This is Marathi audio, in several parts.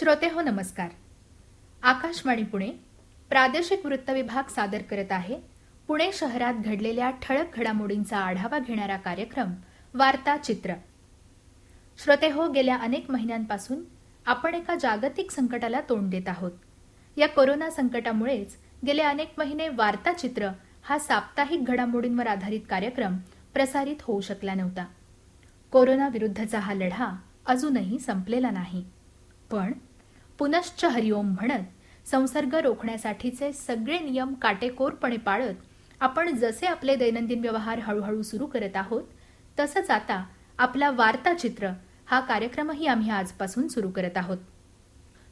श्रोते हो नमस्कार. आकाशवाणी पुणे प्रादेशिक वृत्त विभाग सादर करत आहे. पुणे शहरात घडलेल्या ठळक घडामोडींचा आढावा घेणारा कार्यक्रम वार्ता चित्र. श्रोते हो गेल्या अनेक महिन्यांपासून आपण एका जागतिक संकटाला तोंड देत आहोत. या कोरोना संकटामुळेच गेले अनेक महिने वार्ता चित्र हा साप्ताहिक घडामोडींवर आधारित कार्यक्रम प्रसारित होऊ शकला नव्हता. कोरोना विरुद्धचा हा लढा अजूनही संपलेला नाही. पण पुनश्च हरिओम म्हणत संसर्ग रोखण्यासाठीचे सगळे नियम काटेकोरपणे पाळत आपण जसे आपले दैनंदिन व्यवहार हळूहळू सुरू करत आहोत तसंच आता आपला वार्ताचित्र हा कार्यक्रमही आम्ही आजपासून सुरू करत आहोत.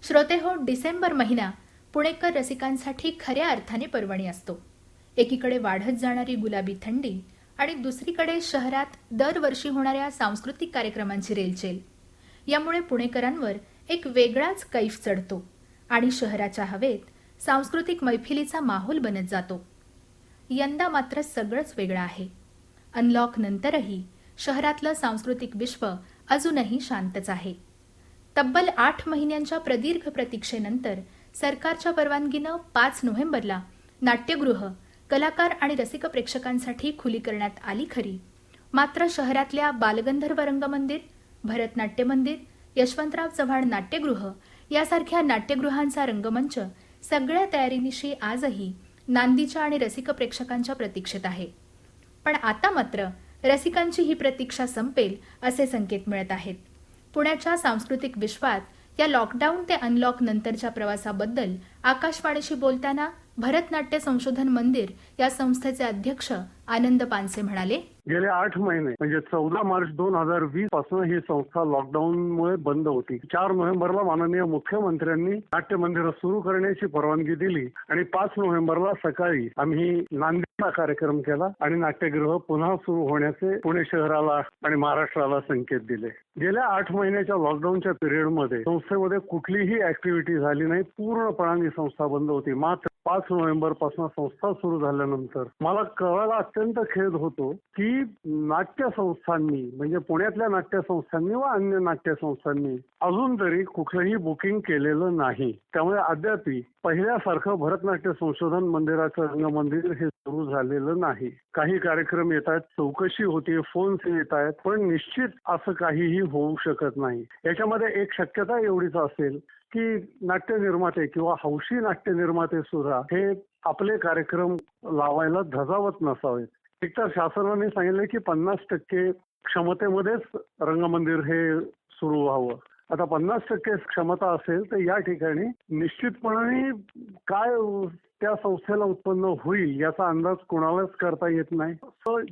श्रोते हो डिसेंबर महिना पुणेकर रसिकांसाठी खऱ्या अर्थाने पर्वणी असतो. एकीकडे वाढत जाणारी गुलाबी थंडी आणि दुसरीकडे शहरात दरवर्षी होणाऱ्या सांस्कृतिक कार्यक्रमांची रेलचेल. यामुळे पुणेकरांवर एक वेगळाच कैफ चढतो आणि शहराच्या हवेत सांस्कृतिक मैफिलीचा माहोल बनत जातो. यंदा मात्र सगळंच वेगळं आहे. अनलॉक नंतरही शहरातलं सांस्कृतिक विश्व अजूनही शांतच आहे. तब्बल आठ महिन्यांच्या प्रदीर्घ प्रतीक्षेनंतर सरकारच्या परवानगीनं पाच नोव्हेंबरला नाट्यगृह कलाकार आणि रसिक प्रेक्षकांसाठी खुली करण्यात आली खरी. मात्र शहरातल्या बालगंधर्व रंगमंदिर भरतनाट्य मंदिर यशवंतराव चव्हाण नाट्यगृह यासारख्या नाट्यगृहांचा रंगमंच सगळ्या तयारीनिशी आजही नांदीच्या आणि रसिक प्रेक्षकांच्या प्रतीक्षेत आहे. पण आता मात्र रसिकांची ही प्रतीक्षा संपेल असे संकेत मिळत आहेत. पुण्याच्या सांस्कृतिक विश्वात या लॉकडाऊन ते अनलॉक नंतरच्या प्रवासाबद्दल आकाशवाणीशी बोलताना भरतनाट्य संशोधन मंदिर या संस्थेचे अध्यक्ष आनंद पानसे म्हणाले. गेले आठ महिने म्हणजे चौदा मार्च दोन हजार वीसपासून ही संस्था लॉकडाऊनमुळे बंद होती. चार नोव्हेंबरला माननीय मुख्यमंत्र्यांनी नाट्य मंदिरं सुरू करण्याची परवानगी दिली आणि पाच नोव्हेंबरला सकाळी आम्ही नांदेडला कार्यक्रम केला आणि नाट्यगृह पुन्हा सुरू होण्याचे पुणे शहराला आणि महाराष्ट्राला संकेत दिले. गेल्या आठ महिन्याच्या लॉकडाऊनच्या पिरियडमध्ये संस्थेमध्ये कुठलीही ऍक्टिव्हिटी झाली नाही पूर्णपणाने संस्था बंद होती. मात्र पाच नोव्हेंबरपासून संस्था सुरू झाल्यानंतर मला कळायला अत्यंत खेद होतो की नाट्य संस्थांनी म्हणजे पुण्यातल्या नाट्य संस्थांनी व अन्य नाट्य संस्थांनी अजून तरी कुठलंही बुकिंग केलेलं नाही. त्यामुळे अद्याप पहिल्यासारखं भरतनाट्य संशोधन मंदिराचं रंगमंदिर हे सुरू झालेलं नाही. काही कार्यक्रम येत आहेत चौकशी होती फोन्स येत आहेत पण निश्चित असं काहीही होऊ शकत नाही. याच्यामध्ये एक शक्यता एवढीच असेल की नाट्य निर्माते किंवा हौशी नाट्य निर्माते सुद्धा हे आपले कार्यक्रम लावायला धजावत नसावेत एकतर शासनाने सांगितलं की पन्नास टक्के क्षमतेमध्येच रंगमंदिर हे सुरू व्हावं. आता पन्नास टक्के क्षमता असेल तर या ठिकाणी निश्चितपणे काय त्या संस्थेला उत्पन्न होईल याचा अंदाज कोणालाच करता येत नाही.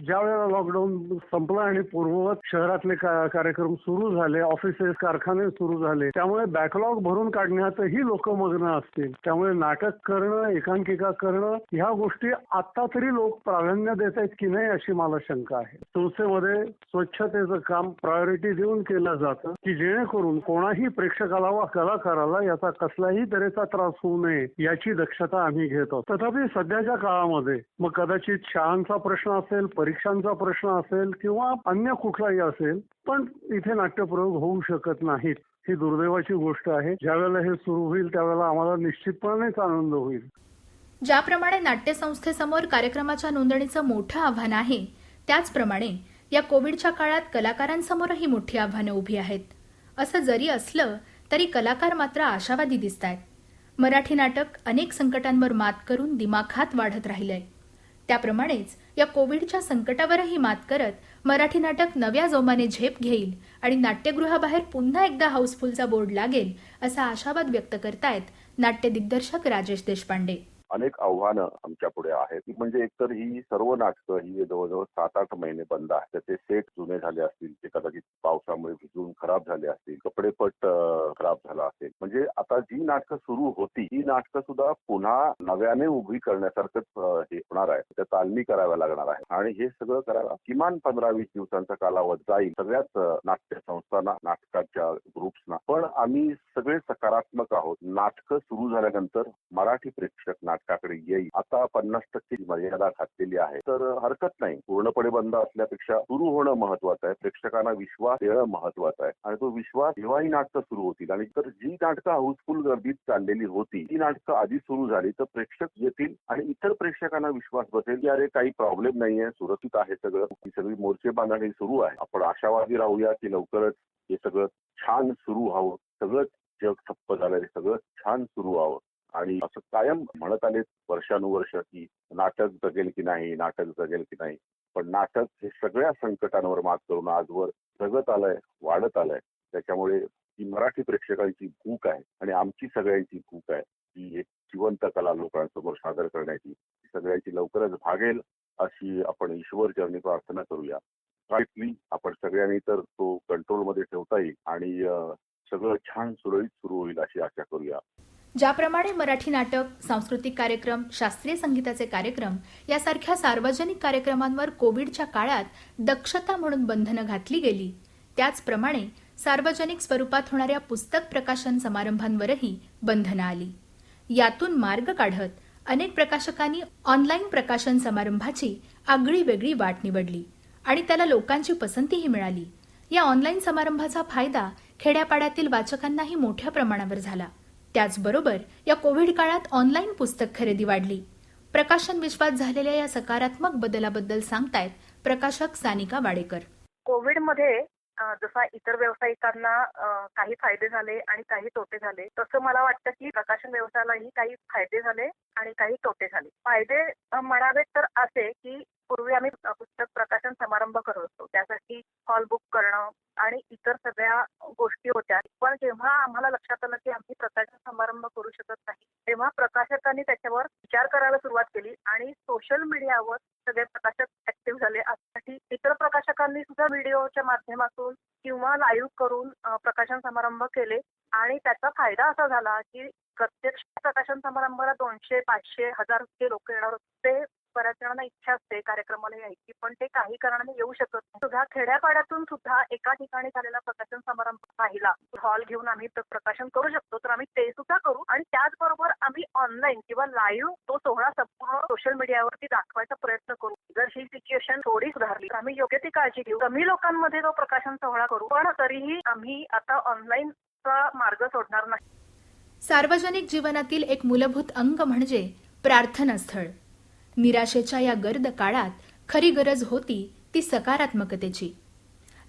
ज्या वेळेला लॉकडाऊन संपलं आणि पूर्ववत शहरातले कार्यक्रम सुरू झाले ऑफिसेस कारखाने सुरू झाले त्यामुळे बॅकलॉग भरून काढण्यातही लोक मग्न असतील. त्यामुळे नाटक करणं एकांकिका करणं ह्या गोष्टी आता तरी लोक प्राधान्य देत आहेत की नाही अशी मला शंका आहे. संस्थेमध्ये स्वच्छतेचं काम प्रायोरिटी देऊन केलं जातं की जेणेकरून कोणाही प्रेक्षकाला वा कलाकाराला याचा कसलाही तऱ्हेचा त्रास होऊ नये याची दक्षता आम्ही घेतो तथापि सध्याच्या काळामध्ये मग कदाचित शाळांचा प्रश्न असेल परीक्षांचा प्रश्न असेल किंवा अन्य कुठलाही असेल पण इथे नाट्यप्रयोग होऊ शकत नाहीत. ही दुर्दैवाची गोष्ट आहे. ज्यावेळेला हे सुरू होईल त्यावेळेला आम्हाला निश्चितपणेच आनंद होईल. ज्याप्रमाणे नाट्यसंस्थेसमोर कार्यक्रमाच्या नोंदणीचं मोठं आव्हान आहे त्याचप्रमाणे या कोविडच्या काळात कलाकारांसमोरही मोठी आव्हानं उभी आहेत. असं जरी असलं तरी कलाकार मात्र आशावादी दिसत आहेत मराठी नाटक अनेक संकटांवर मात करून दिमाखात वाढत राहिलंय. त्याप्रमाणेच या कोविडच्या संकटावरही मात करत मराठी नाटक नव्या जोमाने झेप घेईल आणि नाट्यगृहाबाहेर पुन्हा एकदा हाऊसफुलचा बोर्ड लागेल असा आशावाद व्यक्त करतायत नाट्य दिग्दर्शक राजेश देशपांडे. अनेक आव्हानं आमच्या पुढे आहेत. म्हणजे एकतर ही सर्व नाटकं ही जवळजवळ सात आठ महिने बंद आहेत. त्याचे सेट जुने झाले असतील. ते कदाचित पावसामुळे भिजून खराब झाले असतील. कपडेपट खराब झाला असेल. म्हणजे आता जी नाटकं सुरू होती ही नाटकं सुद्धा पुन्हा नव्याने उभी करण्यासारखंच हे होणार आहे. त्या तालमी कराव्या लागणार आहे आणि हे सगळं करायला किमान पंधरा वीस दिवसांचा कालावधी जाईल. सगळ्याच नाट्य संस्थांना नाटकाच्या ग्रुप्सना पण आम्ही सगळे सकारात्मक आहोत. नाटकं सुरू झाल्यानंतर मराठी प्रेक्षक नाटकाकडे येईल. आता पन्नास टक्के मर्यादा घातलेली आहे तर हरकत नाही. पूर्णपणे बंद असल्यापेक्षा सुरू होणं महत्वाचं आहे. प्रेक्षकांना विश्वास देणं महत्वाचं आहे. आणि तो विश्वास जेव्हाही नाटकं सुरू होतील. आणि तर जी नाटकं हाऊसफुल गर्दीत चाललेली होती ती नाटकं आधी सुरू झाली तर प्रेक्षक येतील आणि इतर प्रेक्षकांना विश्वास बसेल की अरे काही प्रॉब्लेम नाहीये सुरक्षित आहे सगळं. ही सगळी मोर्चे बांधणी सुरू आहे. आपण आशावादी राहूया की लवकरच हे सगळं छान सुरू व्हावं. सगळंच जग ठप्प झालंय. सगळं छान सुरू व्हावं. आणि असं कायम म्हणत आले वर्षानुवर्ष की नाटक जगेल की नाही नाटक जगेल की नाही. पण नाटक हे सगळ्या संकटांवर मात करून आजवर जगत आलंय वाढत आलंय. त्याच्यामुळे ही मराठी प्रेक्षकांची भूक आहे आणि आमची सगळ्यांची भूक आहे. ही एक जिवंत कला लोकांसमोर सादर करण्याची. सगळ्यांची लवकरच भागेल अशी आपण ईश्वर चरणी प्रार्थना करूया. आपण सगळ्यांनी तर तो कंट्रोलमध्ये ठेवता येईल आणि सगळं छान सुरळीत सुरू होईल अशी आशा करूया. ज्याप्रमाणे मराठी नाटक सांस्कृतिक कार्यक्रम शास्त्रीय संगीताचे कार्यक्रम यासारख्या सार्वजनिक कार्यक्रमांवर कोविडच्या काळात दक्षता म्हणून बंधनं घातली गेली. त्याचप्रमाणे सार्वजनिक स्वरूपात होणाऱ्या पुस्तक प्रकाशन समारंभांवरही बंधनं आली. यातून मार्ग काढत अनेक प्रकाशकांनी ऑनलाईन प्रकाशन समारंभाची आगळी वेगळी वाट निवडली आणि त्याला लोकांची पसंतीही मिळाली. या ऑनलाईन समारंभाचा फायदा खेड्यापाड्यातील वाचकांनाही मोठ्या प्रमाणावर झाला. त्याचबरोबर या कोविड काळात ऑनलाईन पुस्तक खरेदी वाढली. प्रकाशन विश्वात झालेल्या या सकारात्मक बदलाबद्दल सांगतायत प्रकाशक सानिका वाडेकर. कोविडमध्ये जसा इतर व्यावसायिकांना काही फायदे झाले आणि काही तोटे झाले तसं मला वाटतं की प्रकाशन व्यवसायालाही काही फायदे झाले आणि काही तोटे झाले. फायदे म्हणावेत तर असे की पूर्वी आम्ही पुस्तक प्रकाशन समारंभ करत होतो. त्यासाठी हॉल बुक करणं आणि इतर सगळ्या गोष्टी होत्या. पण जेव्हा आम्हाला लक्षात आलं की आम्ही प्रकाशन समारंभ करू शकत नाही तेव्हा प्रकाशकांनी त्याच्यावर विचार करायला सुरुवात केली आणि सोशल मीडियावर सगळे प्रकाशक ऍक्टिव्ह झाले. यासाठी इतर प्रकाशकांनी सुद्धा व्हिडिओच्या माध्यमातून किंवा लाईव्ह करून प्रकाशन समारंभ केले. आणि त्याचा फायदा असा झाला की प्रत्यक्ष प्रकाशन समारंभाला दोनशे पाचशे हजार लोक येणार होते. ते बऱ्याच जणांना इच्छा असते कार्यक्रमाला यायची पण ते काही कारणाने येऊ शकत नाही. सुद्धा खेड्यापाड्यातून सुद्धा एका ठिकाणी झालेला प्रकाशन समारंभ पाहिला. हॉल घेऊन आम्ही प्रकाशन करू शकतो तर आम्ही ते सुद्धा करू. आणि त्याचबरोबर आम्ही ऑनलाईन किंवा लाईव्ह तो सोहळा संपूर्ण सोशल मीडियावरती दाखवायचा प्रयत्न करू. जर ही सिच्युएशन थोडी सुधारली तर आम्ही योग्य ती काळजी घेऊ. कमी लोकांमध्ये तो प्रकाशन सोहळा करू पण तरीही आम्ही आता ऑनलाईनचा मार्ग सोडणार नाही. सार्वजनिक जीवनातील एक मूलभूत अंग म्हणजे प्रार्थनास्थळ. निराशेच्या या गर्द काळात खरी गरज होती ती सकारात्मकतेची.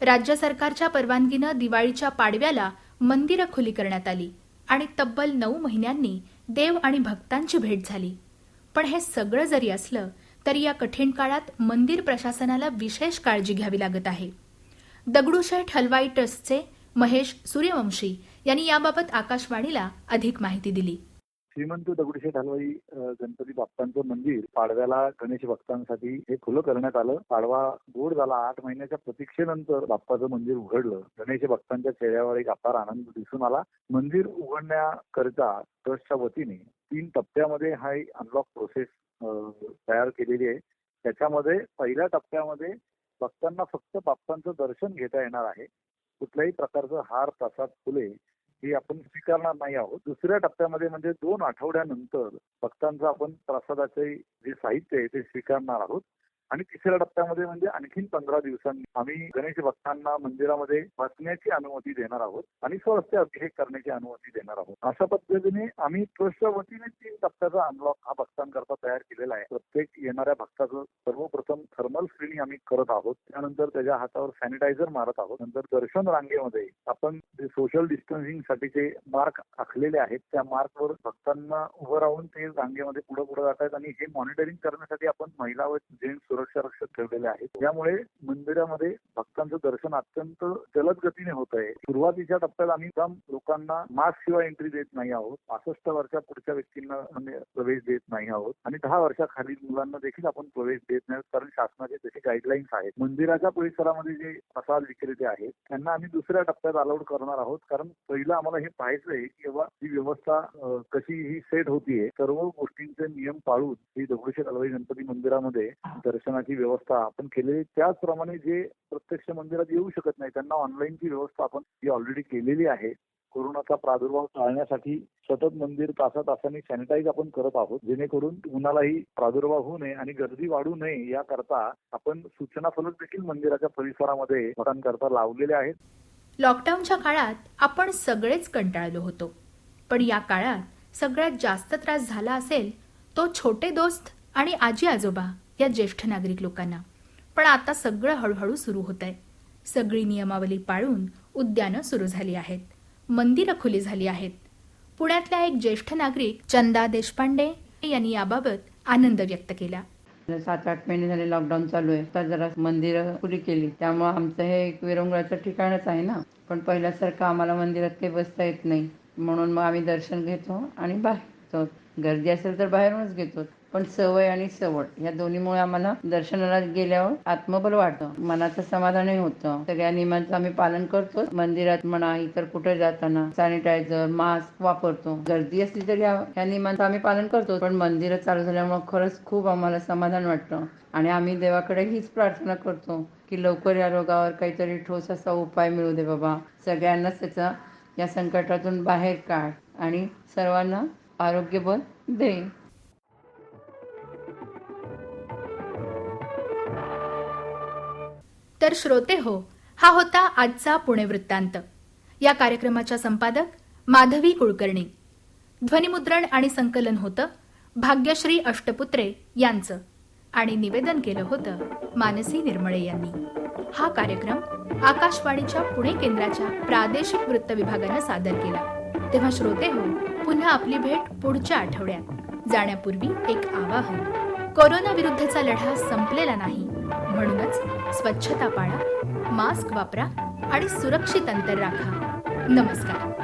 राज्य सरकारच्या परवानगीनं दिवाळीच्या पाडव्याला मंदिरं खुली करण्यात आली आणि तब्बल नऊ महिन्यांनी देव आणि भक्तांची भेट झाली. पण हे सगळं जरी असलं तरी या कठीण काळात मंदिर प्रशासनाला विशेष काळजी घ्यावी लागत आहे. दगडूशेठ हलवाई ट्रस्टचे महेश सूर्यवंशी यांनी याबाबत आकाशवाणीला अधिक माहिती दिली. श्रीमंत दगडूशेठ हलवाई गणपती बाप्पांचं मंदिर पाडव्याला गणेश भक्तांसाठी हे खुलं करण्यात आलं. पाडवा गोड झाला. आठ महिन्याच्या प्रतीक्षेनंतर बाप्पाचं मंदिर उघडलं. गणेश भक्तांच्या चेहऱ्यावर एक अपार आनंद दिसून आला. मंदिर उघडण्याकरिता ट्रस्टच्या वतीने तीन टप्प्यामध्ये हा अनलॉक प्रोसेस तयार केलेली आहे. त्याच्यामध्ये पहिल्या टप्प्यामध्ये भक्तांना फक्त बाप्पांचं दर्शन घेता येणार आहे. कुठल्याही प्रकारचं हार प्रसाद फुले हे आपण स्वीकारणार नाही आहोत. दुसऱ्या टप्प्यामध्ये म्हणजे दोन आठवड्यानंतर भक्तांचं आपण प्रसादाचे जे साहित्य आहे ते स्वीकारणार आहोत. आणि तिसऱ्या टप्प्यामध्ये म्हणजे आणखीन पंधरा दिवसांनी आम्ही गणेश भक्तांना मंदिरामध्ये बसण्याची अनुमती देणार आहोत आणि स्वहस्ते अभिषेक करण्याची अनुमती देणार आहोत. अशा पद्धतीने आम्ही ट्रस्टच्या वतीने तीन टप्प्याचा अनलॉक हा भक्तांकरता तयार केलेला आहे. प्रत्येक येणाऱ्या भक्ताचं सर्वप्रथम थर्मल स्क्रीनिंग आम्ही करत आहोत. त्यानंतर त्याच्या हातावर सॅनिटायझर मारत आहोत. नंतर दर्शन रांगेमध्ये आपण जे सोशल डिस्टन्सिंग साठीचे मार्क आखलेले आहेत त्या मार्कवर भक्तांना उभं राहून ते रांगेमध्ये पुढे पुढे जात आहेत आणि हे मॉनिटरिंग करण्यासाठी आपण महिला व जेंट्स सुरक्षा रक्षक ठेवलेले आहेत. त्यामुळे मंदिरामध्ये भक्तांचं दर्शन अत्यंत जलद गतीने होत आहे. सुरुवातीच्या टप्प्यात आम्ही काम लोकांना मास्क शिवाय एंट्री देत नाही आहोत. पासष्ट वर्षा पुढच्या व्यक्तींना प्रवेश देत नाही आहोत. आणि दहा वर्षाखालील मुलांना देखील आपण प्रवेश देत नाही कारण शासनाचे तसे गाईडलाईन्स आहेत. मंदिराच्या परिसरामध्ये जे प्रसाद विक्रेते आहेत त्यांना आम्ही दुसऱ्या टप्प्यात अलाउड करणार आहोत. कारण पहिलं आम्हाला हे पाहायचंय की बाबा ही व्यवस्था कशी ही सेट होतीये. सर्व गोष्टींचे नियम पाळून ही दगडूशेठ हलवाई गणपती मंदिरामध्ये दर्शनाची व्यवस्था आपण केलेली त्याचप्रमाणे जे प्रत्यक्ष मंदिरात येऊ शकत नाही त्यांना ऑनलाईनची व्यवस्था आपण ही ऑलरेडी केलेली आहे कोरोनाचा प्रादुर्भाव टाळण्यासाठी सतत मंदिर तासा तासांनी सॅनिटाईज आपण करत आहोत जेणेकरून कुणालाही प्रादुर्भाव होऊ नये आणि गर्दी वाढू नये याकरता आपण सूचना फलक देखील मंदिराच्या परिसरामध्ये करता लावलेले आहेत. लॉकडाऊनच्या काळात आपण सगळेच कंटाळलो होतो. पण या काळात सगळ्यात जास्त त्रास झाला असेल तो छोटे दोस्त आणि आजी आजोबा या ज्येष्ठ नागरिक लोकांना. पण आता सगळं हळूहळू सुरू होत आहे सगळी नियमावली पाळून उद्यानं सुरू झाली आहेत. मंदिरं खुली झाली आहेत. पुण्यातल्या एक ज्येष्ठ नागरिक चंदा देशपांडे यांनी याबाबत आनंद व्यक्त केला. म्हणजे सात आठ महिने झाले लॉकडाऊन चालू आहे. तर जरा मंदिरं खुली केली. त्यामुळे आमचं हे एक विरंगुळाचं ठिकाणच आहे ना. पण पहिल्यासारखं आम्हाला मंदिरात काही बसता येत नाही. म्हणून मग आम्ही दर्शन घेतो आणि बाहेर. गर्दी असेल तर बाहेरूनच घेतो. पण सवय आणि सवड या दोन्हीमुळे आम्हाला दर्शनाला गेल्यावर आत्मबल वाटतं मनाचं समाधानही होतं. सगळ्या नियमांचं आम्ही पालन करतो. मंदिरात म्हणा इतर कुठे जाताना सॅनिटायझर मास्क वापरतो. गर्दी असली तरी या या नियमांचं आम्ही पालन करतो. पण मंदिरं चालू झाल्यामुळे खरंच खूप आम्हाला समाधान वाटतं. आणि आम्ही देवाकडे हीच प्रार्थना करतो की लवकर या रोगावर काहीतरी ठोस असा उपाय मिळू दे बाबा. सगळ्यांनाच त्याचा या संकटातून बाहेर काढ आणि सर्वांना आरोग्यबल दे. तर श्रोते हो हा होता आजचा पुणे वृत्तांत. या कार्यक्रमाच्या संपादक माधवी कुलकर्णी. ध्वनिमुद्रण आणि संकलन होतं भाग्यश्री अष्टपुत्रे यांचं आणि निवेदन केलं होतं मानसी निर्मळे यांनी. हा कार्यक्रम आकाशवाणीच्या पुणे केंद्राच्या प्रादेशिक वृत्त विभागानं सादर केला. तेव्हा श्रोते हो पुन्हा आपली भेट पुढच्या आठवड्यात. जाण्यापूर्वी एक आवाहन. कोरोना विरुद्धचा लढा संपलेला नाही. म्हणूनच स्वच्छता पाळा मास्क वापरा आणि सुरक्षित अंतर राखा. नमस्कार.